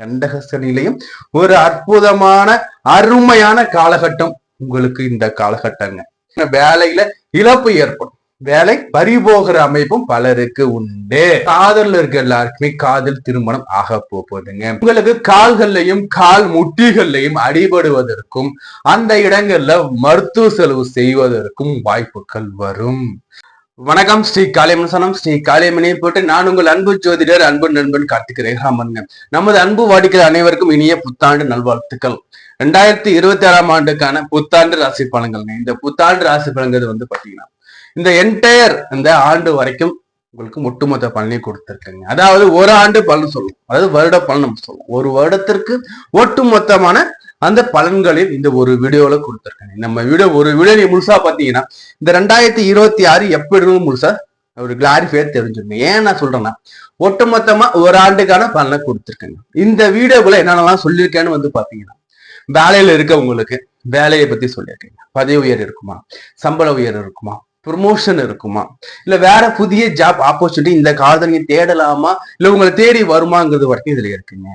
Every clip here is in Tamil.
கண்டகசனிலையும் ஒரு அற்புதமான அருமையான காலகட்டம் உங்களுக்கு இந்த காலகட்டங்க. வேலையில இழப்பு ஏற்படும். வேலை பறிபோகிற அமைப்பும் பலருக்கு உண்டு. காதல் இருக்க எல்லாருக்குமே காதல் திருமணம் ஆக போகுதுங்க. உங்களுக்கு கால்கள்லையும் கால் முட்டிகள்லையும் அடிபடுவதற்கும் அந்த இடங்கள்ல மருத்துவ செலவு செய்வதற்கும் வாய்ப்புகள் வரும். வணக்கம் ஸ்ரீ காளியமசனம் ஸ்ரீ காளியமணியை போட்டு நான் உங்கள் அன்பு ஜோதிடர் அன்பு நண்பன் கார்த்திக் ரேகாமன் நமது அன்பு வாடிக்கிற அனைவருக்கும் இனிய புத்தாண்டு நல்வாழ்த்துக்கள். ரெண்டாயிரத்தி இருபத்தி ஆறாம் ஆண்டுக்கான புத்தாண்டு ராசி பலன்கள். இந்த புத்தாண்டு ராசி பலன்கள் வந்து பாத்தீங்கன்னா இந்த என்டையர் இந்த ஆண்டு வரைக்கும் உங்களுக்கு ஒட்டுமொத்த பலனை கொடுத்துருக்குங்க. அதாவது ஒரு ஆண்டு பலன் சொல்லும் அதாவது வருட பலன் நம்ம சொல்லுவோம். ஒரு வருடத்திற்கு ஒட்டுமொத்தமான அந்த பலன்களில் இந்த ஒரு வீடியோல கொடுத்துருக்கேன். நம்ம வீடியோ ஒரு வீடியோ நீ முழுசா பாத்தீங்கன்னா இந்த ரெண்டாயிரத்தி இருபத்தி ஆறு எப்படி இருக்கும் முழுசா ஒரு கிளாரிஃபையா தெரிஞ்சிருங்க. ஏன் நான் சொல்றேன்னா ஒட்டுமொத்தமா ஒரு ஆண்டுக்கான பலனை கொடுத்துருக்கேங்க. இந்த வீடியோக்குள்ள என்னென்னலாம் சொல்லியிருக்கேன்னு வந்து பாத்தீங்கன்னா வேலையில இருக்கவங்களுக்கு வேலையை பத்தி சொல்லியிருக்கேங்க. பதவி உயர் இருக்குமா? சம்பள உயர் இருக்குமா? ப்ரொமோஷன் இருக்குமா? இல்ல வேற புதிய ஜாப் ஆப்பர்ச்சுனிட்டி இந்த காலத்துல நீங்க தேடலாமா? இல்ல உங்களை தேடி வருமாங்கிறது வரைக்கும் இதுல இருக்குங்க.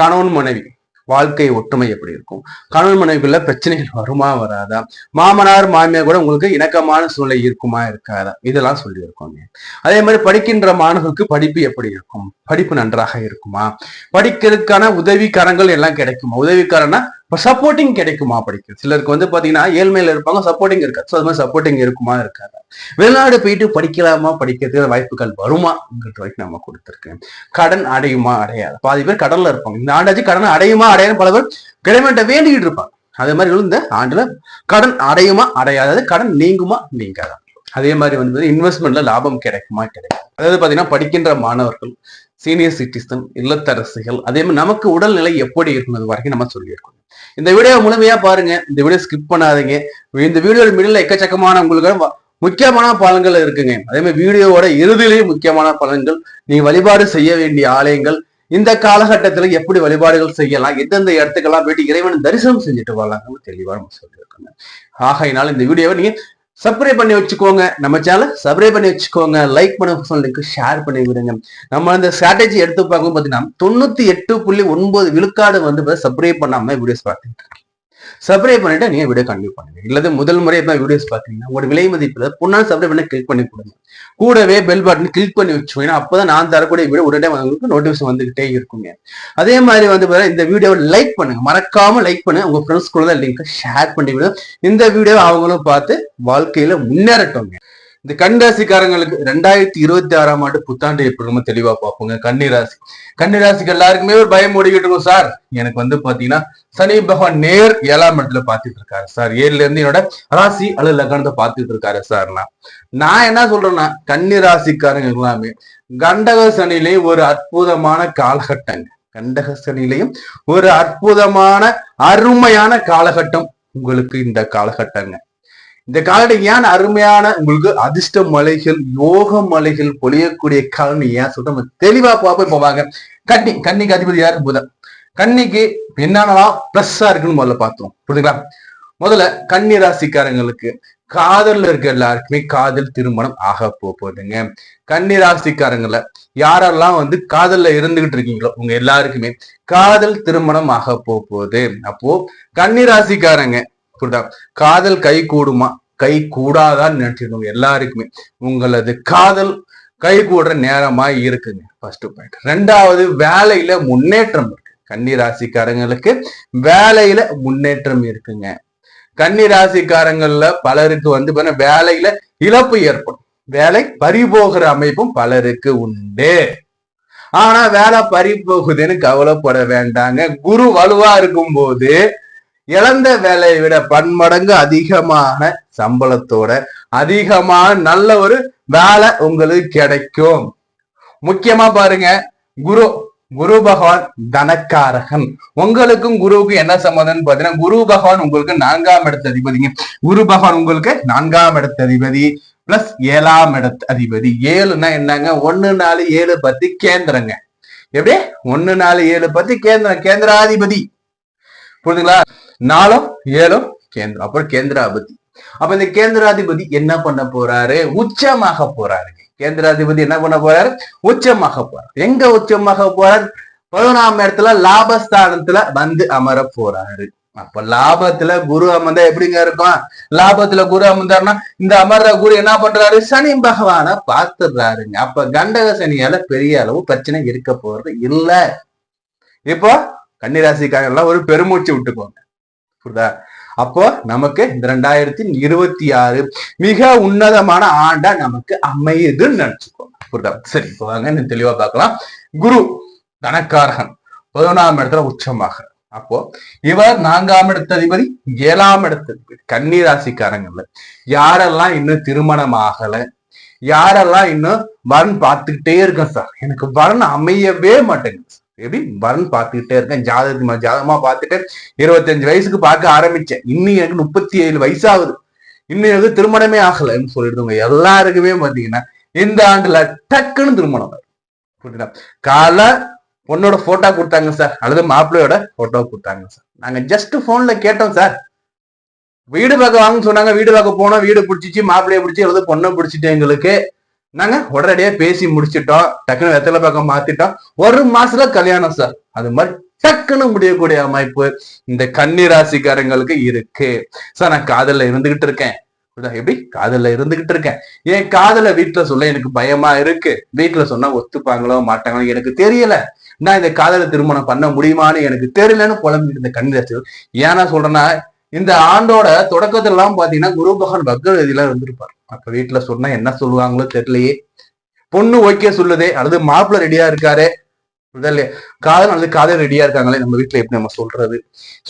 கணவன் மனைவி வாழ்க்கை ஒற்றுமை எப்படி இருக்கும்? கணவன் மனைவிக்குள்ள பிரச்சனைகள் வருமா வராதா? மாமனார் மாமியார் கூட உங்களுக்கு இணக்கமான சூழ்நிலை இருக்குமா இருக்காதா? இதெல்லாம் சொல்லியிருக்கோங்க அதே மாதிரி படிக்கின்ற மாணவர்களுக்கு படிப்பு எப்படி இருக்கும்? படிப்பு நன்றாக இருக்குமா? படிக்கிறதுக்கான உதவிக்காரங்கள் எல்லாம் கிடைக்குமா? உதவிக்காரன்னா இப்போ சப்போர்ட்டிங் கிடைக்குமா படிக்க? சிலருக்கு வந்து பாத்தீங்கன்னா ஏழ்மையில இருப்பாங்க சப்போர்ட்டிங் இருக்காது. ஸோ அது மாதிரி சப்போர்ட்டிங் இருக்குமா இருக்காது? வெளிநாடு போயிட்டு படிக்கலாமா படிக்கிறதுக்கு வாய்ப்புகள் வருமாங்கிறது வரைக்கும் நம்ம கொடுத்துருக்கேன். கடன் அடையுமா அடையாது. பாதி பேர் கடன்ல இருப்பாங்க. இந்த ஆண்டாச்சு கடன் அடையுமா அடையாதுன்னு பல பேர் கிளைமேட்டை வேண்டிக்கிட்டு இருப்பாங்க. அதே மாதிரி இந்த ஆண்டுல கடன் அடையுமா அடையாதது கடன் நீங்குமா நீங்காதா? அதே மாதிரி வந்து இன்வெஸ்ட்மெண்ட்ல லாபம் கிடைக்குமா கிடைக்கும் அதாவது பாத்தீங்கன்னா படிக்கின்ற மாணவர்கள் சீனியர் சிட்டிசன் இல்லத்தரசிகள் அதே மாதிரி நமக்கு உடல்நிலை எப்படி இருக்கிறது வரைக்கும் நம்ம சொல்லியிருக்கோம். இந்த வீடியோ முழுமையா பாருங்க. இந்த வீடியோ ஸ்கிப் பண்ணாதீங்க. இந்த வீடியோ மிடில் எக்கச்சக்கமான உங்களுக்கு முக்கியமான பலன்கள் இருக்குங்க. அதே மாதிரி வீடியோவோட இறுதியிலேயே முக்கியமான பலன்கள். நீங்க வழிபாடு செய்ய வேண்டிய ஆலயங்கள். இந்த காலகட்டத்துல எப்படி வழிபாடுகள் செய்யலாம்? எந்தெந்த இடத்துக்கெல்லாம் போயிட்டு இறைவன் தரிசனம் செஞ்சுட்டு வரலாம்னு தெளிவாக நம்ம சொல்லியிருக்கோங்க. ஆகையினால இந்த வீடியோவை நீங்க சப்ஸ்கிரைப் பண்ணி வச்சுக்கோங்க. நம்ம சேனல் சப்ஸ்கிரைப் பண்ணி வச்சுக்கோங்க. லைக் பண்ண சொல்லிட்டு ஷேர் பண்ணி விடுங்க. நம்ம அந்த ஸ்ட்ராட்டஜி எடுத்து பார்க்கும் பார்த்தீங்கன்னா தொண்ணூத்தி எட்டு புள்ளி ஒன்பது விழுக்காடு வந்து சப்ஸ்கிரைப் பண்ணாம வீடியோஸ் பார்த்துட்டு சப்ஸ்கிரைப் பண்ணிட்டு நீங்க வீடியோ கண்டினியூ பண்ணுங்க. இல்லது முதல் முறை எப்போ வீடியோஸ் பாக்குறீங்கன்னா உங்களோட விலை மதிப்பில் பொண்ணால் சப்ஸ்கிரைப் பண்ணி கிளிக் பண்ணி கொடுங்க. கூடவே பெல் பட்டன் கிளிக் பண்ணி வச்சுக்கோங்க. அப்பதான் நான் தரக்கூடிய வீடியோ உடனே உங்களுக்கு நோட்டிபிகேஷன் வந்துகிட்டே இருக்குங்க. அதே மாதிரி வந்து பாத்தீங்கன்னா இந்த வீடியோவை லைக் பண்ணுங்க. மறக்காம லைக் பண்ணுங்க. உங்க ஃப்ரெண்ட்ஸ் கூட தான் லிங்க் ஷேர் பண்ணி விடும் இந்த வீடியோ அவங்களும் பார்த்து வாழ்க்கையில முன்னேறட்டோங்க இந்த கன்னிராசிக்காரங்களுக்கு ரெண்டாயிரத்தி இருபத்தி ஆறாம் ஆண்டு புத்தாண்டு எப்படி நம்ம தெளிவா பார்ப்போங்க. கன்னிராசி. கன்னிராசிக்கு எல்லாருக்குமே ஒரு பயம் ஓடிக்கிட்டு இருக்கும் சார். எனக்கு வந்து பாத்தீங்கன்னா சனி பகவான் நேர் ஏழாம் இடத்துல பாத்துட்டு இருக்காரு சார். ஏழுல இருந்து என்னோட ராசி அல்லது லக்னத்தை பாத்துட்டு இருக்காரு சார்னா நான் என்ன சொல்றேன்னா கன்னி ராசிக்காரங்க எல்லாமே கண்டக சனிலையும் ஒரு அற்புதமான காலகட்டங்க கண்டக சனிலையும் ஒரு அற்புதமான அருமையான காலகட்டம் உங்களுக்கு இந்த காலகட்டங்க. இந்த காலகட்டம் ஏன் அருமையான உங்களுக்கு அதிர்ஷ்ட மலைகள் யோக மலைகள் பொழியக்கூடிய காலம் ஏன் சொல்ற நம்ம தெளிவா பார்ப்போம். இப்போ வாங்க. கன்னி கன்னிக்கு அதிபதி யார்? புதன். கன்னிக்கு என்னென்னலாம் ப்ளஸ்ஸா இருக்குன்னு முதல்ல பார்த்தோம். புரியுதுங்களா முதல்ல கன்னி ராசிக்காரங்களுக்கு காதல்ல இருக்க எல்லாருக்குமே காதல் திருமணம் ஆக போகுதுங்க. கன்னி ராசிக்காரங்கள யாரெல்லாம் வந்து காதல்ல இருந்துகிட்டு இருக்கீங்களோ உங்க எல்லாருக்குமே காதல் திருமணம் ஆக போகுது. அப்போ கன்னி ராசிக்காரங்க புரியுதா? காதல் கை கூடுமா? கை கூடாதான்னு நினைச்சிருக்கோம் எல்லாருக்குமே உங்களது காதல் கை கூடுற நேரமா இருக்குங்க. ஃபர்ஸ்ட் பாயிண்ட் ரெண்டாவது வேலையில முன்னேற்றம் இருக்கு. கன்னி ராசிக்காரங்களுக்கு வேலையில முன்னேற்றம் இருக்குங்க. கன்னி ராசிக்காரங்கள்ல பலருக்கு வந்து வேலையில இழப்பு ஏற்படும். வேலை பறிபோகிற அமைப்பும் பலருக்கு உண்டு. ஆனா வேலை பறிபோகுதுன்னு கவலைப்பட வேண்டாங்க. குரு வலுவா இருக்கும் போது இழந்த வேலையை விட பன்மடங்கு அதிகமான சம்பளத்தோட அதிகமான நல்ல ஒரு வேலை உங்களுக்கு கிடைக்கும். முக்கியமா பாருங்க குரு குரு பகவான் தனக்காரகன். உங்களுக்கும் குருவுக்கும் என்ன சம்மந்தம்னு பாத்தீங்கன்னா குரு பகவான் உங்களுக்கு நான்காம் இடத்து அதிபதிங்க. குரு பகவான் உங்களுக்கு நான்காம் இடத்து அதிபதி பிளஸ் ஏழாம் இடத்து அதிபதி. ஏழுன்னா என்னங்க? ஒன்னு நாலு ஏழு பத்தி கேந்திரங்க. எப்படி ஒன்னு நாலு ஏழு பத்தி கேந்திரம் கேந்திராதிபதி. புரியுதுங்களா? நாலும் ஏழும் கேந்திரம். அப்புறம் கேந்திராபதி. அப்ப இந்த கேந்திராதிபதி என்ன பண்ண போறாரு? உச்சமாக போறாருங்க கேந்திராதிபதி என்ன பண்ண போறாரு? உச்சமாக போறார். எங்க உச்சமாக போறார்? பதினொன்றாம் இடத்துல லாபஸ்தானத்துல வந்து அமர போறாரு. அப்ப லாபத்துல குரு அமர்ந்தா எப்படிங்க இருக்கும்? லாபத்துல குரு அமர்ந்தாருன்னா இந்த அமர்ற குரு என்ன பண்றாரு? சனி பகவான பார்த்துடுறாருங்க. அப்ப கண்டக சனியால பெரிய அளவு பிரச்சனை இருக்க போறது இல்ல. இப்போ கன்னிராசிக்காரங்களாம் ஒரு பெருமூச்சு விட்டுக்கோங்க. புரியுதா அப்போ நமக்கு இந்த ரெண்டாயிரத்தி இருபத்தி ஆறு மிக உன்னதமான ஆண்டா நமக்கு அமையுதுன்னு நினைச்சுக்கோ. புரியுதா? சரி இப்போ வாங்க தெளிவா பார்க்கலாம். குரு தனக்காரகன். பதினொன்றாம் இடத்துல உச்சமாக அப்போ இவர் நான்காம் இடத்த அதிபதி ஏழாம் இடத்த அதிபதி கன்னி ராசிக்காரங்கள்ல யாரெல்லாம் இன்னும் திருமணம் ஆகல யாரெல்லாம் இன்னும் வரன் பார்த்துக்கிட்டே இருக்கேன் சார். எனக்கு வரன் அமையவே மாட்டேங்குது எப்படி? பலன் பார்த்துக்கிட்டே இருக்கேன். ஜாதகமா ஜாதகமா பார்த்துட்டு இருபத்தஞ்சு வயசுக்கு பார்க்க ஆரம்பிச்சேன். இன்னும் எனக்கு முப்பத்தி ஏழு வயசாகுது. இன்னும் எனக்கு திருமணமே ஆகலைன்னு சொல்லிடுதுங்க எல்லாருக்குமே பாத்தீங்கன்னா இந்த ஆண்டுல டக்குன்னு திருமணம் வரும். புரியுதா கால பொண்ணோட போட்டோ கொடுத்தாங்க சார் அல்லது மாப்பிள்ளையோட போட்டோ கொடுத்தாங்க சார் நாங்க ஜஸ்ட் போன்ல கேட்டோம் சார் வீடு பார்க்க வாங்கன்னு சொன்னாங்க. வீடு பார்க்க போனோம். வீடு பிடிச்சிச்சு மாப்பிள்ளைய பிடிச்சி அல்லது பொண்ணை பிடிச்சிட்டு எங்களுக்கு நாங்க உடனடியா பேசி முடிச்சிட்டோம். டக்குன்னு வெத்தலை பக்கம் மாத்திட்டோம். ஒரு மாசத்துல கல்யாணம் சார் அது மாதிரி டக்குன்னு முடியக்கூடிய அமைப்பு இந்த கன்னிராசிக்காரங்களுக்கு இருக்கு. சார் நான் காதல்ல இருந்துகிட்டு இருக்கேன். எப்படி? காதல்ல இருந்துகிட்டு இருக்கேன். என் காதல வீட்டுல சொல்ல எனக்கு பயமா இருக்கு. வீட்டுல சொன்னா ஒத்துப்பாங்களோ மாட்டாங்களோ எனக்கு தெரியல. நான் இந்த காதல திருமணம் பண்ண முடியுமான்னு எனக்கு தெரியலன்னு புலம்பிட்டு இந்த கன்னிராசி. ஏன்னா சொல்றேன்னா இந்த ஆண்டோட தொடக்கத்திலாம் பாத்தீங்கன்னா குரு பகவான் பக்தவதியில இருந்திருப்பார். அப்ப வீட்டுல சொன்னா என்ன சொல்லுவாங்களோ தெரியலையே. பொண்ணு ஓகே சொல்லுதே அல்லது மாப்பிள்ளை ரெடியா இருக்காரே காதல் அல்லது காதல் ரெடியா இருக்காங்களே நம்ம வீட்டுல எப்படி நம்ம சொல்றது?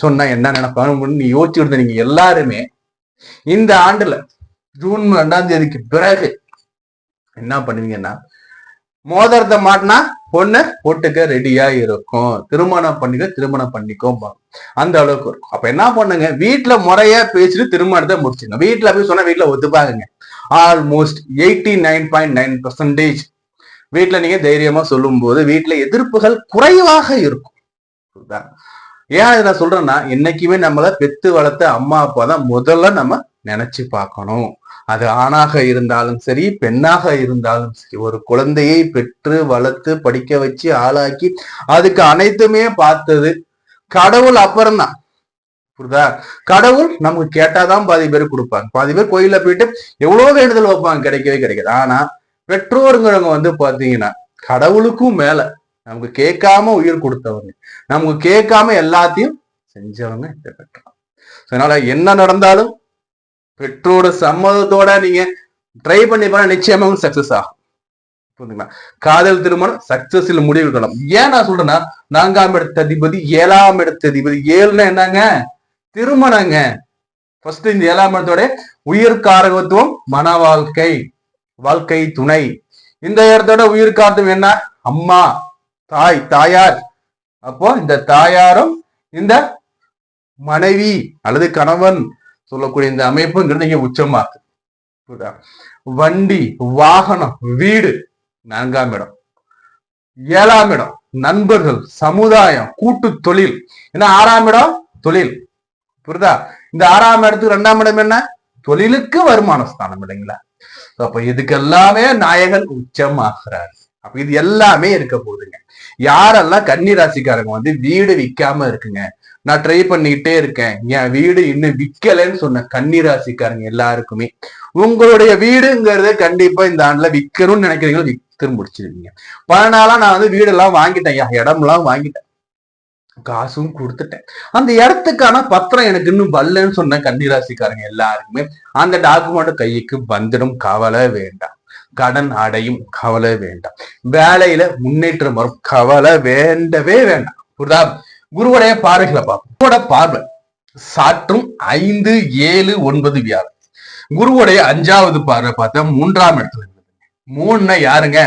சொன்னா என்ன நினைப்பாங்க? நீ யோசிச்சு விடுத்த நீங்க எல்லாருமே இந்த ஆண்டுல ஜூன் ரெண்டாம் தேதிக்கு பிறகு என்ன பண்ணுவீங்கன்னா மோதிரத்தை மாட்டினா பொண்ணு போட்டுக்க ரெடியா இருக்கும். திருமணம் பண்ணிக்க திருமணம் பண்ணிக்கோ அந்த அளவுக்கு இருக்கும். அப்ப என்ன பண்ணுங்க? வீட்டுல முறையா பேசிட்டு திருமணத்தை முடிச்சுங்க வீட்டுல போய் சொன்னா வீட்டுல ஒத்துப்பாங்க almost eighty nine point nine percentage வீட்டுல நீங்க தைரியமா சொல்லும் போது வீட்டுல எதிர்ப்புகள் குறைவாக இருக்கும். ஏன் இதை நான் சொல்றேன்னா என்னைக்குமே நம்மள பெத்து வளர்த்த அம்மா அப்பா தான் முதல்ல நம்ம நினைச்சு பார்க்கணும். அது ஆணாக இருந்தாலும் சரி பெண்ணாக இருந்தாலும் சரி ஒரு குழந்தையை பெற்று வளர்த்து படிக்க வச்சு ஆளாக்கி அதுக்கு அனைத்துமே பார்த்தது கடவுள் அப்புறம்தான். புரியுதா கடவுள் நமக்கு கேட்டாதான் பாதி பேர் கொடுப்பாங்க. பாதி பேர் கோயில போயிட்டு எவ்வளவு வேண்டுதல் வைப்பாங்க? கிடைக்கவே கிடைக்காது. ஆனா பெற்றோருங்கிறவங்க வந்து பாத்தீங்கன்னா கடவுளுக்கும் மேல நமக்கு கேட்காம உயிர் கொடுத்தவங்க நமக்கு கேட்காம எல்லாத்தையும் செஞ்சவங்க இந்த பெற்றோம் அதனால என்ன நடந்தாலும் பெற்றோட சம்மதத்தோட நீங்க ட்ரை பண்ணி பாருங்க நிச்சயமா சக்சஸ் ஆகும். காதல் திருமணம் சக்சஸ்ல முடிவு காணும் ஏன் நான் சொல்றேன்னா நான்காம் இடத்த அதிபதி ஏழாம் இடத்த அதிபதி ஏழுன்னா என்னங்க? திருமணங்க. ஃபர்ஸ்ட் இந்த ஏழாம் இடத்தோட உயிர் காரகத்துவம் மன வாழ்க்கை வாழ்க்கை துணை. இந்த இடத்தோட உயிர் காரத்துவம் என்ன? அம்மா தாய் தாயார். அப்போ இந்த தாயாரும் இந்த மனைவி அல்லது கணவன் சொல்லக்கூடிய இந்த அமைப்புங்கிறது இங்க உச்சமாக்கு புரியுதா? வண்டி வாகனம் வீடு நான்காம் இடம். ஏழாம் இடம் நண்பர்கள் சமுதாயம் கூட்டு தொழில். ஏன்னா ஆறாம் இடம்? தொழில். புரியுதா? இந்த ஆறாம் இடத்துக்கு ரெண்டாம் இடம் என்ன? தொழிலுக்கு வருமான ஸ்தானம் இல்லைங்களா? அப்ப இதுக்கு எல்லாமே நாயகன் உச்சமாகிறார். அப்ப இது எல்லாமே இருக்க போகுதுங்க. யாரெல்லாம் கன்னி ராசிக்காரங்க வந்து வீடு விற்காம இருக்குங்க நான் ட்ரை பண்ணிக்கிட்டே இருக்கேன். என் வீடு இன்னும் விற்கலைன்னு சொன்ன கன்னிராசிக்காரங்க எல்லாருக்குமே. உங்களுடைய வீடுங்கிறது கண்டிப்பா இந்த ஆண்டுல விற்கணும்னு நினைக்கிறீங்களோ விற்று முடிச்சிருவீங்க. பல நாளா நான் வந்து வீடெல்லாம் வாங்கிட்டேன். என் இடம்லாம் வாங்கிட்டேன். காசும் கொடுத்துட்டேன். அந்த இடத்துக்கான பத்திரம் எனக்கு இன்னும் வரலன்னு சொன்ன கன்னிராசிக்காரங்க எல்லாருக்குமே அந்த டாக்குமெண்ட் கைக்கு வந்துடும் கவலை வேண்டாம். கடன் அடையும் கவலை வேண்டாம். வேலையில முன்னேற்றம் வரும். கவலை வேண்டவே வேண்டாம். புரியுதா? குருவுடைய பார்வைகளை பார்ப்போம். குருவோட பார்வை சாற்றும் ஐந்து ஏழு ஒன்பது வியாறு குருவுடைய அஞ்சாவது பார்வை பார்த்தா மூன்றாம் இடத்துல மூணு மூணுன்னா யாருங்க?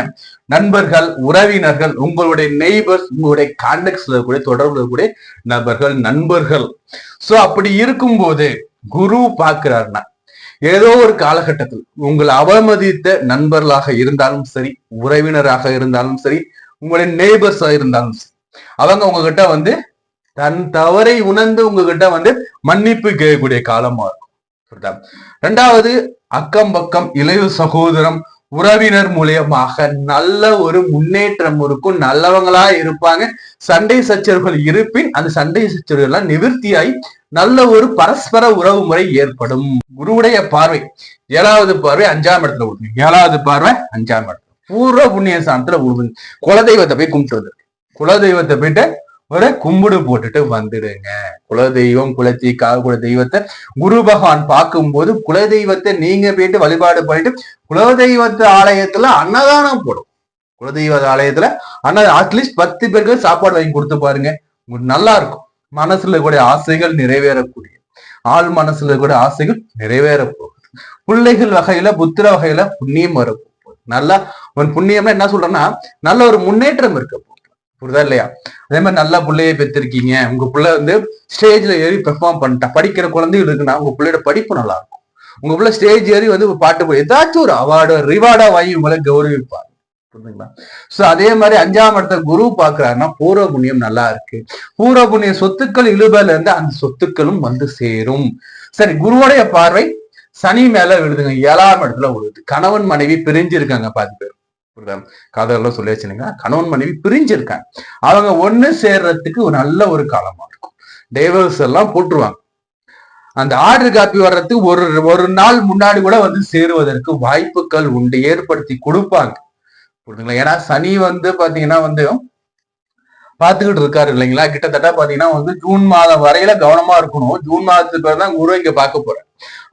நண்பர்கள் உறவினர்கள் உங்களுடைய நெய்பர்ஸ் உங்களுடைய கான்டாக்ட்ஸ்ல கூட தொடர்புல இருக்கக்கூடிய நபர்கள் நண்பர்கள். சோ அப்படி இருக்கும்போது குரு பாக்குறாருன்னா ஏதோ ஒரு காலகட்டத்தில் உங்களை அவமதித்த நண்பர்களாக இருந்தாலும் சரி உறவினராக இருந்தாலும் சரி உங்களுடைய நெய்பர்ஸா இருந்தாலும் சரி அவங்க உங்ககிட்ட வந்து தன் தவறை உணர்ந்து உங்ககிட்ட வந்து மன்னிப்பு கேட்கக்கூடிய காலமா இருக்கும். புரியுதா? ரெண்டாவது அக்கம் பக்கம் இளைய சகோதரம் உறவினர் மூலியமாக நல்ல ஒரு முன்னேற்றம் இருக்கும் நல்லவங்களா இருப்பாங்க. சண்டை சச்சரவுகள் இருப்பின் அந்த சண்டை சச்சரவுகள் எல்லாம் நிவர்த்தியாகி நல்ல ஒரு பரஸ்பர உறவு முறை ஏற்படும். குருவுடைய பார்வை ஏழாவது பார்வை அஞ்சாம் இடத்துல விடுங்க ஏழாவது பார்வை அஞ்சாம் இடத்துல. பூர்வ புண்ணிய ஸ்தானத்துல விடுங்க குலதெய்வத்தை போய் கும்பிட்டு வந்துரு குலதெய்வத்தை போயிட்டு ஒரு கும்பிடு போட்டுட்டு வந்துடுங்க. குலதெய்வம் குலத்தி குல தெய்வத்தை குரு பகவான் பார்க்கும்போது குலதெய்வத்தை நீங்க போயிட்டு வழிபாடு பண்ணிட்டு குலதெய்வத்து ஆலயத்துல அன்னதானம் போடும். குலதெய்வ ஆலயத்துல அன்ன அட்லீஸ்ட் பத்து பேருக்கு சாப்பாடு வாங்கி கொடுத்து பாருங்க. நல்லா இருக்கும். மனசுல கூட ஆசைகள் நிறைவேறக்கூடிய. ஆள் மனசுல கூட ஆசைகள் நிறைவேற போகுது. பிள்ளைகள் வகையில புத்திர வகையில புண்ணியம் வரப்போகுது. நல்லா உன் புண்ணியம்னா என்ன சொல்றேன்னா நல்ல ஒரு முன்னேற்றம் இருக்க புரியுதா இல்லையா? அதே மாதிரி நல்லா பிள்ளைய பெற்றிருக்கீங்க. உங்க பிள்ளை வந்து ஸ்டேஜ்ல ஏறி பெர்ஃபார்ம் பண்ணிட்டா. படிக்கிற குழந்தைகள் இருக்குன்னா உங்க பிள்ளையோட படிப்பு நல்லா இருக்கும். உங்க பிள்ளை ஸ்டேஜ் ஏறி வந்து பாட்டு போய் ஏதாச்சும் ஒரு அவார்டு ரிவார்டா வாங்கி உங்களை கௌரவிப்பாங்க. புரியுதுங்களா சோ அதே மாதிரி அஞ்சாம் இடத்த குரு பாக்குறாருன்னா பூர்வ புண்ணியம் நல்லா இருக்கு. பூர்வ புண்ணிய சொத்துக்கள் இழுபல இருந்து அந்த சொத்துக்களும் வந்து சேரும். சரி குருவுடைய பார்வை சனி மேல விழுதுங்க. ஏழாம் இடத்துல விழுது. கணவன் மனைவி பிரிஞ்சு இருக்காங்க பாதி பேர். காதலாம் சொல்லி வச்சுருங்க கணவன் மனைவி பிரிஞ்சிருக்காங்க. அவங்க ஒண்ணு சேர்றதுக்கு ஒரு நல்ல ஒரு காலமா இருக்கும். டைவர்ஸ் எல்லாம் போட்டுருவாங்க. அந்த ஆர்டர் காப்பி வர்றதுக்கு ஒரு ஒரு நாள் முன்னாடி கூட வந்து சேருவதற்கு வாய்ப்புகள் உண்டு. ஏற்படுத்தி கொடுப்பாங்க. புரியுதுங்களா ஏன்னா சனி வந்து பாத்தீங்கன்னா வந்து பாத்துக்கிட்டு இருக்காரு இல்லைங்களா? கிட்டத்தட்ட பாத்தீங்கன்னா வந்து ஜூன் மாதம் வரையில கவனமா இருக்கணும். ஜூன் மாதத்துக்கு பிறகு தான் குரு இங்க பார்க்க போறேன்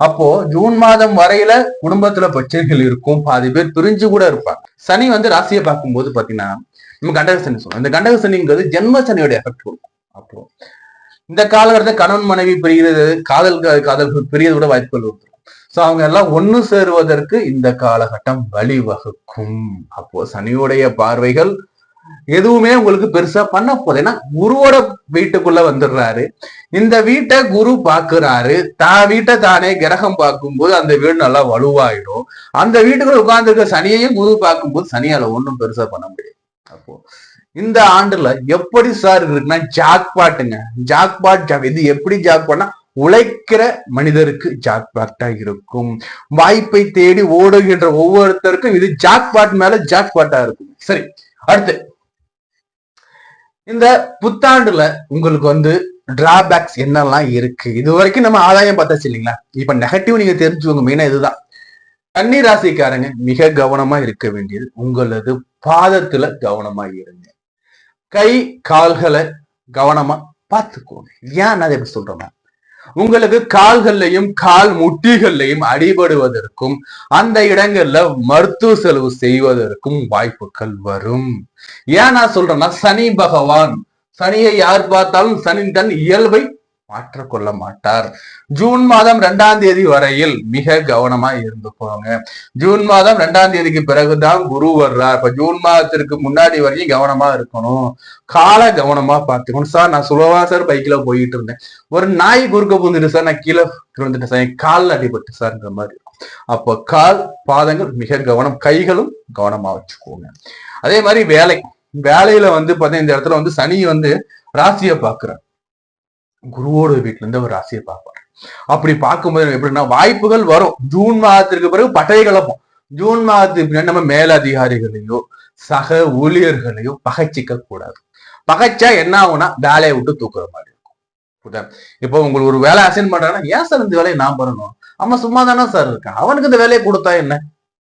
அப்போ ஜூன் மாதம் வரையில குடும்பத்துல பிரச்சனைகள் இருக்கும். பாதி பேர் பிரிஞ்சு கூட இருப்பாங்க. சனி வந்து ராசியை பார்க்கும்போது பாத்தீங்கன்னா நம்ம கண்டக சனி சொல்லுவோம் இந்த கண்டக சனிங்கிறது ஜென்ம சனியோட எஃபெக்ட் கொடுக்கும். அப்போ இந்த காலகட்டத்தில் கணவன் மனைவி பிரிகிறது காதல் காதல்கள் பிரியது கூட வாய்ப்புகள் வந்துடும் சோ அவங்க எல்லாம் ஒண்ணு சேருவதற்கு இந்த காலகட்டம் வழிவகுக்கும். அப்போ சனியுடைய பார்வைகள் எதுவுமே உங்களுக்கு பெருசா பண்ண போகுது ஏன்னா குருவோட வீட்டுக்குள்ள வந்துடுறாரு. இந்த வீட்டை குரு பாக்குறாரு தான் வீட்டை தானே கிரகம் பார்க்கும்போது அந்த வீடு நல்லா வலுவாயிடும். அந்த வீட்டுக்குள்ள உட்கார்ந்துருக்க சனியையும் குரு பார்க்கும்போது சனியால ஒன்றும் பெருசா பண்ண முடியாது. அப்போ இந்த ஆண்டுல எப்படி சார் இருக்குன்னா ஜாக்பாட்டுங்க. ஜாக்பாட் இது எப்படி ஜாக்பாட்னா உழைக்கிற மனிதருக்கு ஜாக்பாட்டா இருக்கும். வாய்ப்பை தேடி ஓடுகின்ற ஒவ்வொருத்தருக்கும் இது ஜாக்பாட் மேல ஜாக்பாட்டா இருக்கும். சரி அடுத்து. இந்த புத்தாண்டுல உங்களுக்கு வந்து டிராபேக்ஸ் என்னெல்லாம் இருக்கு? இது வரைக்கும் நம்ம ஆதாயம் பார்த்தாச்சு இல்லைங்களா? இப்ப நெகட்டிவ் நீங்க தெரிஞ்சுக்கோங்க. மெயினா இதுதான். கன்னி ராசிக்காரங்க மிக கவனமா இருக்க வேண்டியது உங்களது பாதத்துல கவனமா இருங்க. கை கால்களை கவனமா பார்த்துக்கோங்க. ஏன் நான் எப்படி சொல்றேன்னா உங்களுக்கு கால்கள்லையும் கால் முட்டிகள்லையும் அடிபடுவதற்கும் அந்த இடங்கள்ல மருத்துவ செலவு செய்வதற்கும் வாய்ப்புகள் வரும். ஏன் நான் சொல்றேன்னா சனி பகவான் சனியை யார் பார்த்தாலும் சனி தன் இயல்பை மாற்றிக்கொள்ள மாட்டார் ஜூன் மாதம் ரெண்டாம் தேதி வரையில் மிக கவனமா இருந்து போங்க. ஜூன் மாதம் ரெண்டாம் தேதிக்கு பிறகுதான் குரு வர்றார். இப்ப ஜூன் மாதத்திற்கு முன்னாடி வரையும் கவனமா இருக்கணும். கால கவனமா பார்த்துக்கணும். சார் நான் சுலவா சார் பைக்ல போயிட்டு இருந்தேன். ஒரு நாய் குறுக்க புந்துட்டு சார் நான் கீழே விழுந்துட்டேன் சார். கால் அடிபட்டு சார்ன்ற மாதிரி அப்போ கால் பாதங்கள் மிக கவனம் கைகளும் கவனமா வச்சுக்கோங்க. அதே மாதிரி வேலை. வேலையில வந்து பார்த்தீங்கன்னா இந்த இடத்துல வந்து சனி வந்து ராசியை பாக்குறார் குருவோட வீட்டிலேருந்து அவர் ராசியை பார்ப்பார். அப்படி பார்க்கும்போது எப்படின்னா வாய்ப்புகள் வரும். ஜூன் மாதத்திற்கு பிறகு பட்டை கிளப்போம் ஜூன் மாதத்துக்கு நம்ம மேலதிகாரிகளையோ சக ஊழியர்களையோ பகைச்சிக்க கூடாது. பகைச்சா என்ன ஆகும்னா வேலையை விட்டு தூக்குற மாதிரி இருக்கும். இப்போ உங்களுக்கு ஒரு வேலை அசைன் பண்றாங்கன்னா ஏன் சார் இந்த வேலையை நான் பண்ணணும்? ஆமா சும்மா தானே சார் இருக்கேன். அவனுக்கு இந்த வேலையை கொடுத்தா என்ன?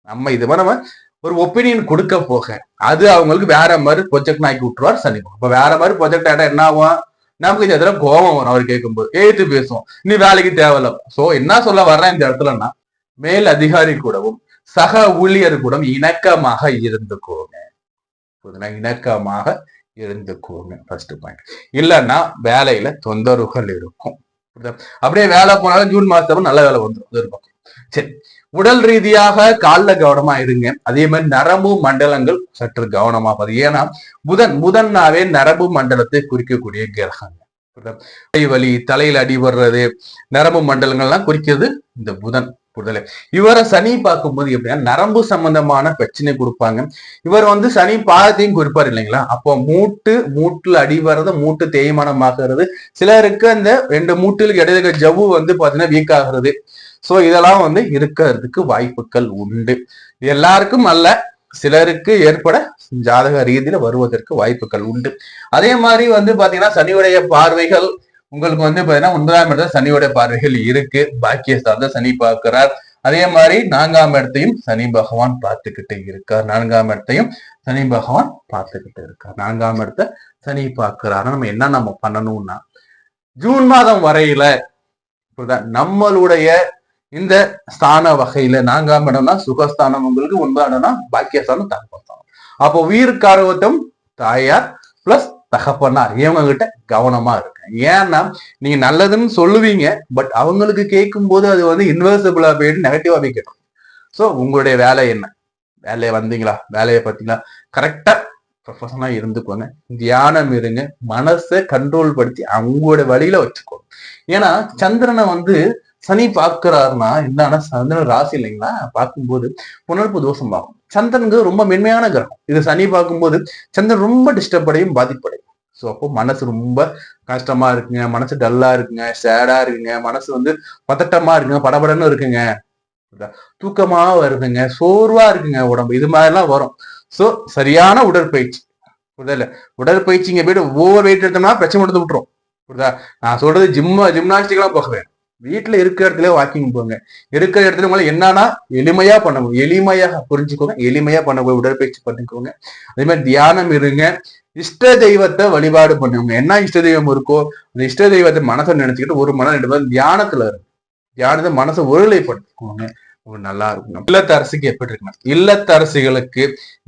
நம்ம இது நம்ம ஒரு ஒப்பீனியன் கொடுக்க போக அது அவங்களுக்கு வேற மாதிரி ப்ரொஜெக்ட் ஆக்கி விட்டுருவார் சனி இப்போ வேற மாதிரி ப்ரொஜெக்ட் ஆகிட்டா என்ன ஆகும்? நமக்கு இந்த இடத்துல கோபம் வரும் அவர் கேட்கும்போது. எழுத்து பேசுவோம். நீ வேலைக்கு தேவையில்ல. சோ என்ன சொல்ல வர்றேன் இந்த இடத்துலன்னா மேல் அதிகாரி கூடவும் சக ஊழியர் கூடவும் இணக்கமாக இருந்துக்கோங்க இணக்கமாக இருந்துக்கோங்க ஃபர்ஸ்ட் பாயிண்ட் இல்லைன்னா வேலையில தொந்தரவுகள் இருக்கும். அப்படியே வேலை போனாலும் ஜூன் மாசத்துல நல்ல வேலை வந்துடும் சரி. உடல் ரீதியாக காலில் கவனமா இருங்க. அதே மாதிரி நரம்பு மண்டலங்கள் சற்று கவனமா பாது ஏன்னா புதன் புதன்னாவே நரம்பு மண்டலத்தை குறிக்கக்கூடிய கிரகங்கள். வலி தலையில அடிபடுறது நரம்பு மண்டலங்கள்லாம் குறிக்கிறது இந்த புதன். புரிதலை? இவரை சனி பார்க்கும்போது எப்படின்னா நரம்பு சம்பந்தமான பிரச்சனை கொடுப்பாங்க. இவர் வந்து சனி பாதத்தையும் குறிப்பார் இல்லைங்களா? அப்போ மூட்டு மூட்டுல அடிபடுறது மூட்டு தேய்மானம் ஆகிறது சிலருக்கு அந்த ரெண்டு மூட்டுகளுக்கு இடையில ஜவ்வு வந்து பாத்தீங்கன்னா வீக் ஆகிறது சோ இதெல்லாம் வந்து இருக்கிறதுக்கு வாய்ப்புகள் உண்டு. எல்லாருக்கும் அல்ல சிலருக்கு ஏற்பட ஜாதக ரீதியில வருவதற்கு வாய்ப்புகள் உண்டு. அதே மாதிரி வந்து பாத்தீங்கன்னா சனியுடைய பார்வைகள் உங்களுக்கு வந்து பாத்தீங்கன்னா ஒன்பதாம் இடத்துல சனியோட பார்வைகள் இருக்கு. சார்ந்த சனி பார்க்கிறார். அதே மாதிரி நான்காம் இடத்தையும் சனி பகவான் பார்த்துக்கிட்டு இருக்கார். நான்காம் இடத்தையும் சனி பகவான் பார்த்துக்கிட்டு இருக்கார். நான்காம் இடத்த சனி பார்க்கிறார். நம்ம என்ன நம்ம பண்ணணும்னா ஜூன் மாதம் வரையில நம்மளுடைய இந்த ஸ்தான வகையில நான்காம் இடம்னா சுகஸ்தானம் உங்களுக்கு ஒன்பதாம் இடம்னா பாக்கியஸ்தானம் தகப்பஸ்தானம் அப்போ உயிர்காரவத்தம் தாயார் பிளஸ் தகப்பனார். இவங்க கிட்ட கவனமா இருக்கு ஏன்னா நீங்க நல்லதுன்னு சொல்லுவீங்க பட் அவங்களுக்கு கேட்கும் போது அது வந்து இன்வெர்சிபிளா போயிட்டு நெகட்டிவா போய் கேட்கும் ஸோ உங்களுடைய வேலை என்ன? வேலையை வந்தீங்களா? வேலையை பார்த்தீங்களா? கரெக்டா ப்ரொஃபஷனா இருந்துக்கோங்க. தியானம் இருங்க. மனசை கண்ட்ரோல் படுத்தி அவங்களோட வழியில வச்சுக்கோங்க. ஏன்னா சந்திரனை வந்து சனி பார்க்கிறாருன்னா என்னன்னா சந்திரன் ராசி இல்லைங்களா? பார்க்கும்போது புனர்ப்பு தோஷம் ஆகும் சந்திரனுக்கு ரொம்ப மென்மையான கிரகம். இது சனி பார்க்கும்போது சந்திரன் ரொம்ப டிஸ்டர்ப் அடையும் பாதிப்படையும். ஸோ அப்போ மனசு ரொம்ப கஷ்டமா இருக்குங்க. மனசு டல்லா இருக்குங்க. சேடா இருக்குங்க. மனசு வந்து பதட்டமா இருக்குங்க. படபடன்னு இருக்குங்க. தூக்கமா வருதுங்க. சோர்வா இருக்குங்க உடம்பு. இது மாதிரிலாம் வரும். ஸோ சரியான உடற்பயிற்சி. புரியுதா உடற்பயிற்சிங்க போயிட்டு ஓவர் வெயிட் எடுத்தோம்னா பிரச்சனை கொடுத்து விட்டுரும். புரியுதா நான் சொல்றது ஜிம் ஜிம்னாஸ்டிக்லாம் போகவே போக வீட்டுல இருக்கிற இடத்துல வாக்கிங் போங்க. இருக்கிற இடத்துல உங்களை என்னன்னா எளிமையா பண்ணணும் எளிமையாக எளிமையா புரிஞ்சுக்கோங்க. எளிமையா பண்ணக்கூடிய உடற்பயிற்சி பண்ணிக்கோங்க. அதே மாதிரி தியானம் இருங்க. இஷ்ட தெய்வத்தை வழிபாடு பண்ணுங்க. என்ன இஷ்ட தெய்வம் இருக்கோ அந்த இஷ்ட தெய்வத்தை மனசை நினைச்சுக்கிட்டு ஒரு மனம் ரெண்டு பேரும் தியானத்துல இருக்கும் தியானத்தை மனசை ஒருநிலைப்படுத்திக்கோங்க. நல்லா இருக்கும். இல்லத்தரசிக்கு எப்படி இருக்கணும்? இல்லத்தரசிகளுக்கு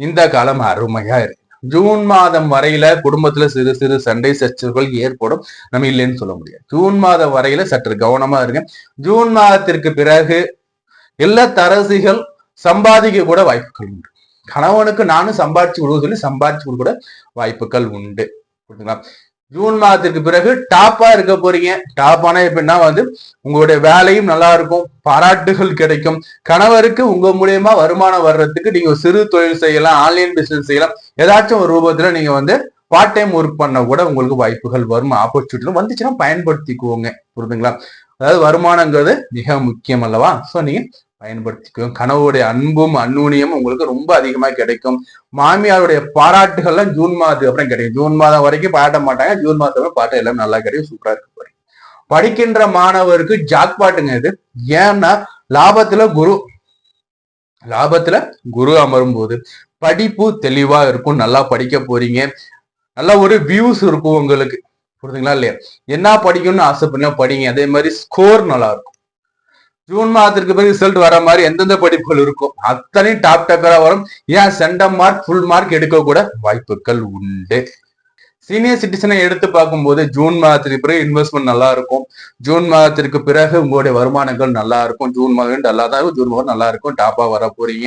இந்த காலம் அருமையா இருக்கு. ஜூன் மாதம் வரையில குடும்பத்துல சிறு சிறு சண்டை சச்சரவுகள் ஏற்படும். நம்ம இல்லைன்னு சொல்ல முடியாது. ஜூன் மாதம் வரையில சற்று கவனமா இருங்க. ஜூன் மாதத்திற்கு பிறகு இல்லத்தரசிகள் சம்பாதிக்க கூட வாய்ப்புகள் உண்டு. கணவனுக்கு நானும் சம்பாதிச்சு கொடுக்க சொல்லி சம்பாதிச்சு கொடுக்க கூட வாய்ப்புகள் உண்டு. புரியுதுங்களா ஜூன் மாதத்துக்கு பிறகு டாப்பா இருக்க போறீங்க. டாப்பானா எப்படின்னா வந்து உங்களுடைய வேலையும் நல்லா இருக்கும். பாராட்டுகள் கிடைக்கும். கணவருக்கு உங்க மூலியமா வருமானம் வர்றதுக்கு நீங்க ஒரு சிறு தொழில் செய்யலாம் ஆன்லைன் பிசினஸ் செய்யலாம். ஏதாச்சும் ஒரு ரூபத்துல நீங்க வந்து பார்ட் டைம் ஒர்க் பண்ண கூட உங்களுக்கு வாய்ப்புகள் வரும். ஆப்பர்ச்சுனிட்டி வந்துச்சுன்னா பயன்படுத்திக்குவோங்க புரிதுங்களா அதாவது வருமானங்கிறது மிக முக்கியம் அல்லவா? சோ நீங்க பயன்படுத்திக்கும். கனவுடைய அன்பும் அந்நுனியும் உங்களுக்கு ரொம்ப அதிகமா கிடைக்கும். மாமியாருடைய பாராட்டுகள்லாம் ஜூன் மாதத்துக்கு அப்புறம் கிடைக்கும். ஜூன் மாதம் வரைக்கும் பாராட்ட மாட்டாங்க. ஜூன் மாதம் பாட்டு எல்லாம் நல்லா கிடைக்கும். சூப்பரா இருக்க போறீங்க படிக்கின்ற மாணவருக்கு ஜாக் பாட்டுங்க இது. ஏன்னா லாபத்துல குரு லாபத்துல குரு அமரும் போது படிப்பு தெளிவா இருக்கும். நல்லா படிக்க போறீங்க. நல்ல ஒரு வியூஸ் இருக்கும் உங்களுக்கு. புரியுதுங்களா இல்லையா? என்ன படிக்கணும்னு ஆசைப்படுங்க படிங்க. அதே மாதிரி ஸ்கோர் நல்லா இருக்கும். ஜூன் மாதத்திற்கு பிறகு ரிசல்ட் வர மாதிரி எந்தெந்த படிப்புகள் இருக்கும்? அத்தனையும் டாப் டக்கரா வரும். ஏன் சென்டம் மார்க் ஃபுல் மார்க் எடுக்க கூட வாய்ப்புகள் உண்டு. சீனியர் சிட்டிசனை எடுத்து பார்க்கும்போது ஜூன் மாதத்திற்கு பிறகு இன்வெஸ்ட்மெண்ட் நல்லா இருக்கும். ஜூன் மாதத்திற்கு பிறகு உங்களுடைய வருமானங்கள் நல்லா இருக்கும். ஜூன் மாதம் நல்லா தான் இருக்கும் ஜூன் மாதம் நல்லா இருக்கும். டாப்பா வர போறீங்க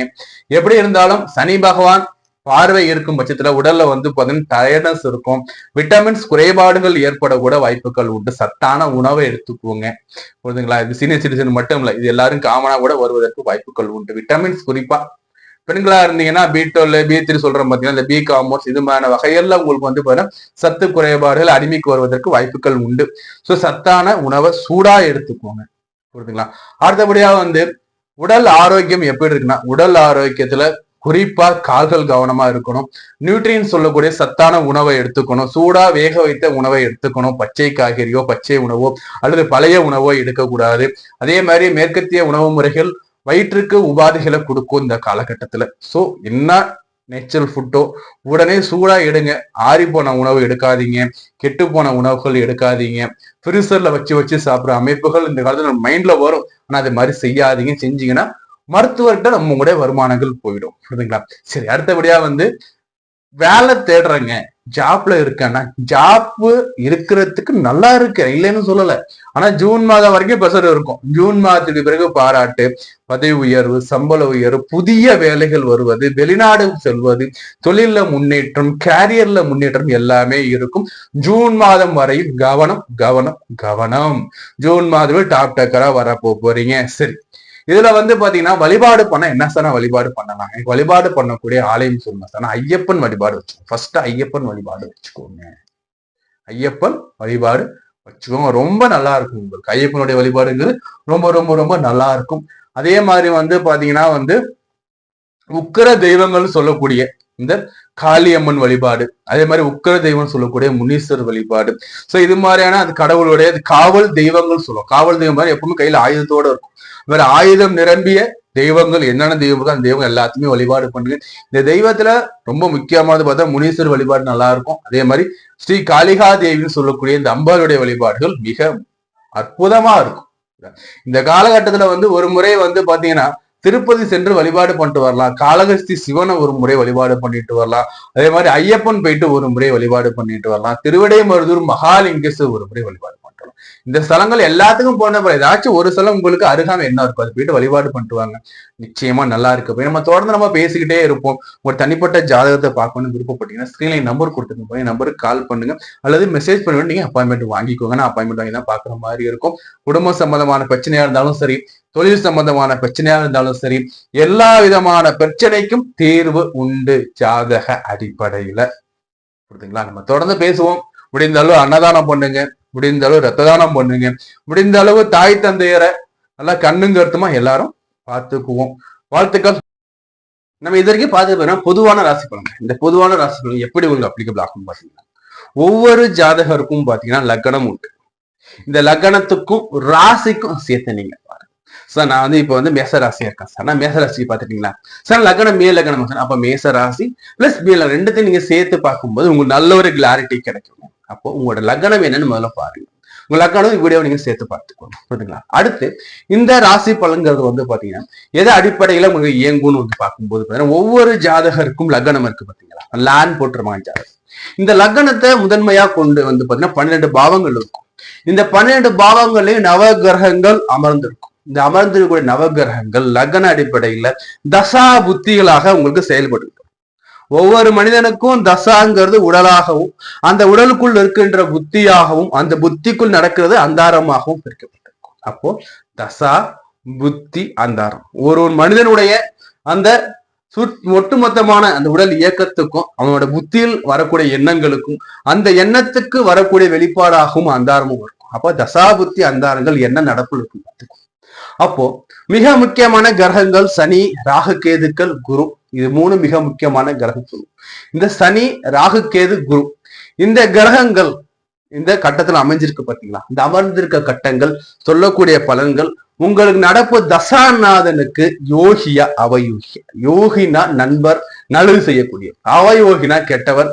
எப்படி இருந்தாலும் சனி பகவான் பார்வை இருக்கும் பட்சத்துல உடல்ல வந்து பாத்தீங்கன்னா டயர்னஸ் இருக்கும். விட்டமின்ஸ் குறைபாடுகள் ஏற்பட கூட வாய்ப்புகள் உண்டு. சத்தான உணவை எடுத்துக்குவோங்க புரியுதுங்களா இது சீனியர் சிட்டிசன் மட்டும் இல்ல இது எல்லாரும் காமனா கூட வருவதற்கு வாய்ப்புகள் உண்டு. விட்டமின்ஸ் குறிப்பா. பெண்களா இருந்தீங்கன்னா பி டுவெல் பி த்ரீ சொல்றோம் பாத்தீங்கன்னா இந்த பி காமர்ஸ் இது மாதிரியான வகைகள்ல உங்களுக்கு வந்து பாத்தீங்கன்னா சத்து குறைபாடுகள் அடிமைக்கு வருவதற்கு வாய்ப்புகள் உண்டு. ஸோ சத்தான உணவை சூடா எடுத்துக்கோங்க. புரியுதுங்களா அடுத்தபடியா வந்து உடல் ஆரோக்கியம் எப்படி இருக்குன்னா உடல் ஆரோக்கியத்துல குறிப்பா கால்கள் கவனமா இருக்கணும். நியூட்ரியன் சொல்லக்கூடிய சத்தான உணவை எடுத்துக்கணும். சூடா வேக வைத்த உணவை எடுத்துக்கணும். பச்சை காய்கறியோ பச்சை உணவோ அல்லது பழைய உணவோ எடுக்கக்கூடாது. அதே மாதிரி மேற்கத்திய உணவு முறைகள் வயிற்றுக்கு உபாதைகளை கொடுக்கும் இந்த காலகட்டத்துல. சோ என்ன நேச்சுரல் ஃபுட்டோ உடனே சூடா எடுங்க. ஆறி போன உணவு எடுக்காதீங்க. கெட்டு போன உணவுகள் எடுக்காதீங்க. ஃப்ரீசர்ல வச்சு வச்சு சாப்பிட்ற அமைப்புகள் இந்த காலத்துல மைண்ட்ல வரும். ஆனா அது மாதிரி செய்யாதீங்க. செஞ்சீங்கன்னா மருத்துவர்கிட்ட நம்ம கூட வருமானங்கள் போயிடும். புரியுதுங்களா சரி அடுத்தபடியா வந்து வேலை தேடுறேங்க. ஜாப்ல இருக்கேன்னா ஜாப் இருக்கிறதுக்கு நல்லா இருக்கு இல்லைன்னு சொல்லல. ஆனா ஜூன் மாதம் வரைக்கும் பெசர் இருக்கும். ஜூன் மாதத்துக்கு பிறகு பாராட்டு பதவி உயர்வு சம்பள உயர்வு புதிய வேலைகள் வருவது வெளிநாடு செல்வது தொழில்ல முன்னேற்றம் கேரியர்ல முன்னேற்றம் எல்லாமே இருக்கும். ஜூன் மாதம் வரையில் கவனம் கவனம் கவனம். ஜூன் மாதமே டாப் டக்கரா வர போறீங்க. சரி. இதுல வந்து பாத்தீங்கன்னா வழிபாடு பண்ண என்ன சார் வழிபாடு பண்ணலாம் எனக்கு வழிபாடு பண்ணக்கூடிய ஆலயம் சொல்லுங்க சார். ஐயப்பன் வழிபாடு வச்சுக்கோங்க. ஃபர்ஸ்ட் ஐயப்பன் வழிபாடு வச்சுக்கோங்க. ஐயப்பன் வழிபாடு வச்சுக்கோங்க. ரொம்ப நல்லா இருக்கும் உங்களுக்கு ஐயப்பனுடைய வழிபாடுங்கிறது ரொம்ப ரொம்ப ரொம்ப நல்லா இருக்கும். அதே மாதிரி வந்து பாத்தீங்கன்னா வந்து உக்கிர தெய்வங்கள் சொல்லக்கூடிய இந்த காளியம்மன் வழிபாடு. அதே மாதிரி உக்கிர தெய்வம்னு சொல்லக்கூடிய முனீஸ்வர் வழிபாடு. சோ இது மாதிரியான அது கடவுளுடைய அது காவல் தெய்வங்கள் சொல்லுவோம். காவல் தெய்வம் மாதிரி எப்பவுமே கையில ஆயுதத்தோட இருக்கும். வேற ஆயுதம் நிரம்பிய தெய்வங்கள் என்னென்ன தெய்வம் அந்த தெய்வம் எல்லாத்தையுமே வழிபாடு பண்ணுங்க. இந்த தெய்வத்துல ரொம்ப முக்கியமானது பார்த்தா முனீஸ்வர் வழிபாடு நல்லா இருக்கும் அதே மாதிரி ஸ்ரீ காளிகா தேவின்னு சொல்லக்கூடிய இந்த அம்பாளுடைய வழிபாடுகள் மிக அற்புதமா இருக்கும். இந்த காலகட்டத்துல வந்து ஒரு முறை வந்து பாத்தீங்கன்னா திருப்பதி சென்று வழிபாடு பண்ணிட்டு வரலாம். காளகஸ்தி சிவனை ஒரு முறை வழிபாடு பண்ணிட்டு வரலாம். அதே மாதிரி ஐயப்பன் போயிட்டு ஒரு முறை வழிபாடு பண்ணிட்டு வரலாம். திருவிடைமருதூர் மகாலிங்கேஸ்வர் ஒரு முறை வழிபாடு பண்ணிட்டு இந்த ஸ்தலங்கள் எல்லாத்துக்கும் போன ஏதாச்சும் ஒரு ஸ்தலம் உங்களுக்கு அருகாமை என்ன இருக்கும் அது போயிட்டு வழிபாடு பண்ணிட்டு வாங்க. நிச்சயமா நல்லா இருக்கு. இப்ப நம்ம தொடர்ந்து நம்ம பேசிக்கிட்டே இருப்போம். ஒரு தனிப்பட்ட ஜாதகத்தை பார்க்கணும்னு விருப்பப்பட்டீங்கன்னா ஸ்கிரீன்ல நம்பர் கொடுத்துருங்க. போய் நம்பருக்கு கால் பண்ணுங்க. அல்லது மெசேஜ் பண்ணுங்க. நீங்க அப்பாயின்மெண்ட் வாங்கிக்கோங்க. நான் அப்பாயின்மெண்ட் வாங்கி தான் பாக்குற மாதிரி இருக்கும். குடும்ப சம்பந்தமான பிரச்சனையா இருந்தாலும் சரி தொழில் சம்பந்தமான பிரச்சனையா இருந்தாலும் சரி எல்லா விதமான பிரச்சனைக்கும் தீர்வு உண்டு ஜாதக அடிப்படையில. புரியுதுங்களா? நம்ம தொடர்ந்து பேசுவோம். முடிந்த அளவு அன்னதானம் பண்ணுங்க. முடிந்த அளவு ரத்த தானம் பண்ணுங்க. முடிந்த அளவு தாய் தந்தையரை நல்லா கண்ணும் கருத்துமா எல்லாரும் பார்த்துக்குவோம். வாழ்த்துக்கள். நம்ம இது வரைக்கும் பார்த்து பொதுவான ராசி பலன் இந்த பொதுவான ராசி பலன் எப்படி உங்களுக்கு அப்ளிகபிள் ஆகும் பாத்தீங்கன்னா ஒவ்வொரு ஜாதகருக்கும் பாத்தீங்கன்னா லக்கணம் உண்டு. இந்த லக்னத்துக்கும் ராசிக்கும் சேர்த்து நீங்க சார் நான் வந்து இப்போ வந்து மேச ராசியா இருக்கேன் சார் நான் மேச ராசி பார்த்துட்டீங்களா? சார் லக்னம் மே லக்னம் சார் அப்ப மேச ராசி பிளஸ் மேல ரெண்டுத்தையும் நீங்க சேர்த்து பார்க்கும்போது உங்களுக்கு நல்ல ஒரு கிளாரிட்டி கிடைக்கும். அப்போ உங்களோட லக்னம் என்னன்னு முதல்ல பாருங்க. உங்க லக்னம் வீடியோ நீங்க சேர்த்து பார்த்துக்கோங்க. புரியுதுங்களா அடுத்து இந்த ராசி பலன்கிறது வந்து பாத்தீங்கன்னா எதை அடிப்படையில உங்களுக்கு இயங்கும்னு வந்து பார்க்கும்போது பாத்தீங்கன்னா ஒவ்வொரு ஜாதகருக்கும் லக்னம் இருக்கு பாத்தீங்களா லேண்ட் போட்டுருவாங்க ஜாதகம். இந்த லக்னத்தை முதன்மையா கொண்டு வந்து பாத்தீங்கன்னா பன்னிரெண்டு பாவங்கள் இருக்கும். இந்த பன்னிரெண்டு பாவங்களையும் நவ கிரகங்கள் அமர்ந்திருக்கும். இந்த அமர்ந்திருக்கக்கூடிய நவகிரகங்கள் லக்ன அடிப்படையில தசா புத்திகளாக உங்களுக்கு செயல்பட்டு ஒவ்வொரு மனிதனுக்கும் தசாங்கிறது உடலாகவும் அந்த உடலுக்குள் இருக்கின்ற புத்தியாகவும் அந்த புத்திக்குள் நடக்கிறது அந்தாரமாகவும் பிரிக்கப்பட்டிருக்கும். அப்போ தசா புத்தி அந்தாரம். ஒரு ஒரு மனிதனுடைய அந்த ஒட்டுமொத்தமான அந்த உடல் இயக்கத்துக்கும் அவனோட புத்தியில் வரக்கூடிய எண்ணங்களுக்கும் அந்த எண்ணத்துக்கு வரக்கூடிய வெளிப்பாடாகவும் அந்தாரமும் இருக்கும். அப்போ தசா புத்தி அந்தாரங்கள் என்ன நடப்பு இருக்கும் அப்போ மிக முக்கியமான கிரகங்கள் சனி ராகு கேதுக்கள் குரு. இது மூணு மிக முக்கியமான கிரகங்கள் இந்த சனி ராகு கேது குரு. இந்த கிரகங்கள் இந்த கட்டத்துல அமைஞ்சிருக்கு பாத்தீங்களா? இந்த அமர்ந்திருக்க கட்டங்கள் சொல்லக்கூடிய பலன்கள் உங்களுக்கு நடப்பு தசாநாதனுக்கு யோகியா அவயோகியா. யோகினா நண்பர் நல்லது செய்யக்கூடிய அவயோகினா கெட்டவர்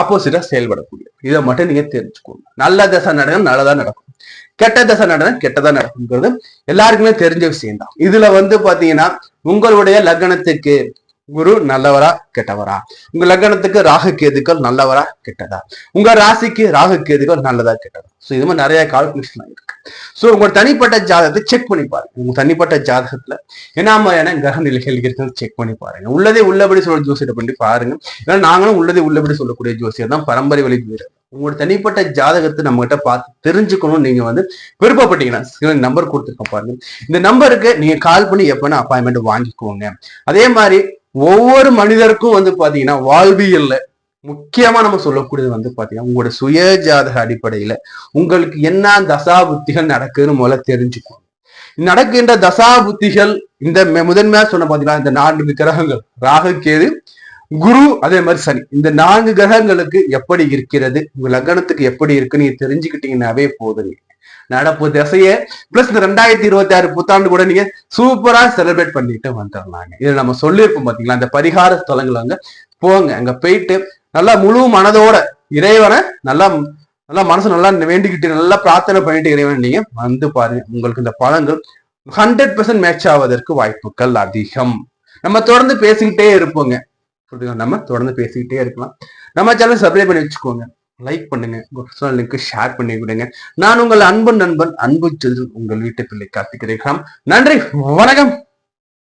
ஆப்போசிட்டா செயல்படக்கூடிய இதை மட்டும் நீங்க தெரிஞ்சுக்கோங்க. நல்ல தசை நடக்கும் நல்லதா நடக்கும். கெட்ட தசை நடனம் கெட்டதா நடக்குங்கிறது எல்லாருக்குமே தெரிஞ்ச விஷயம் தான் இதுல வந்து பாத்தீங்கன்னா உங்களுடைய லக்னத்துக்கு குரு நல்லவரா கெட்டவரா? உங்க லக்னத்துக்கு ராகு கேதுக்கள் நல்லவரா கெட்டதா? உங்க ராசிக்கு ராகு கேதுக்கள் நல்லதா கெட்டதா? ஸோ இது மாதிரி நிறைய கால்குலேஷன் இருக்கு. ஸோ உங்க தனிப்பட்ட ஜாதகத்தை செக் பண்ணி பாருங்க. உங்க தனிப்பட்ட ஜாதகத்துல என்ன மாதிரியான கிரக நிலைகள் இருக்குன்னு செக் பண்ணி பாருங்க. உள்ளதே உள்ளபடி சொல்ற ஜோசியத்தை பண்ணி பாருங்க. ஏன்னா நாங்களும் உள்ளதே உள்ளபடி சொல்லக்கூடிய ஜோசியர் தான். பரம்பரை வழி வீரர் உங்களோட தனிப்பட்ட ஜாதகத்தை நம்ம கிட்ட பார்த்து தெரிஞ்சுக்கணும் நீங்க வந்து விருப்பப்பட்டீங்கன்னா நம்பர் கொடுத்துருக்க பாருங்க. இந்த நம்பருக்கு நீங்க கால் பண்ணி எப்பனா அப்பாயின்மெண்ட் வாங்கிக்கோங்க. அதே மாதிரி ஒவ்வொரு மனிதருக்கும் வந்து பாத்தீங்கன்னா வாழ்வியல்ல முக்கியமா நம்ம சொல்லக்கூடியது வந்து பாத்தீங்கன்னா உங்களோட சுய ஜாதக அடிப்படையில உங்களுக்கு என்ன தசா புத்திகள் நடக்குதுன்னு முதல்ல தெரிஞ்சுக்கோங்க. நடக்கின்ற தசா புத்திகள் இந்த முதன்மையா சொன்ன பாத்தீங்கன்னா இந்த நான்கு கிரகங்கள் ராகு கேது குரு அதே மாதிரி சனி. இந்த நான்கு கிரகங்களுக்கு எப்படி இருக்கிறது? உங்க லக்னத்துக்கு எப்படி இருக்கு? நீங்க தெரிஞ்சுக்கிட்டீங்கன்னாவே போதும் நடப்பு திசைய பிளஸ் இந்த ரெண்டாயிரத்தி இருபத்தி ஆறு புத்தாண்டு கூட நீங்க சூப்பரா செலிப்ரேட் பண்ணிட்டு வந்துடலாங்க இதை நம்ம சொல்லியிருப்போம் பாத்தீங்களா? அந்த பரிகார ஸ்தலங்கள் அங்க போங்க. அங்க போயிட்டு நல்லா முழு மனதோட இறைவனை நல்லா நல்லா மனசு நல்லா வேண்டிக்கிட்டு நல்லா பிரார்த்தனை பண்ணிட்டு இறைவன் நீங்க வந்து பாருங்க. உங்களுக்கு இந்த பழங்கள் ஹண்ட்ரட் பெர்சன்ட் மேட்ச் ஆவதற்கு வாய்ப்புகள் அதிகம். நம்ம தொடர்ந்து பேசிக்கிட்டே இருப்போங்க. சொல்லுங்க நம்ம தொடர்ந்து பேசிக்கிட்டே இருக்கலாம். நம்ம சேனல் சப்ஸ்கிரைப் பண்ணி வச்சுக்கோங்க. லைக் பண்ணுங்க. பர்சனல் லிங்க் ஷேர் பண்ணி விடுங்க. நான் உங்கள் அன்பு நண்பன் அன்பு செல்வன் உங்கள் வீட்டு பிள்ளை கார்த்திக் நன்றி வணக்கம்.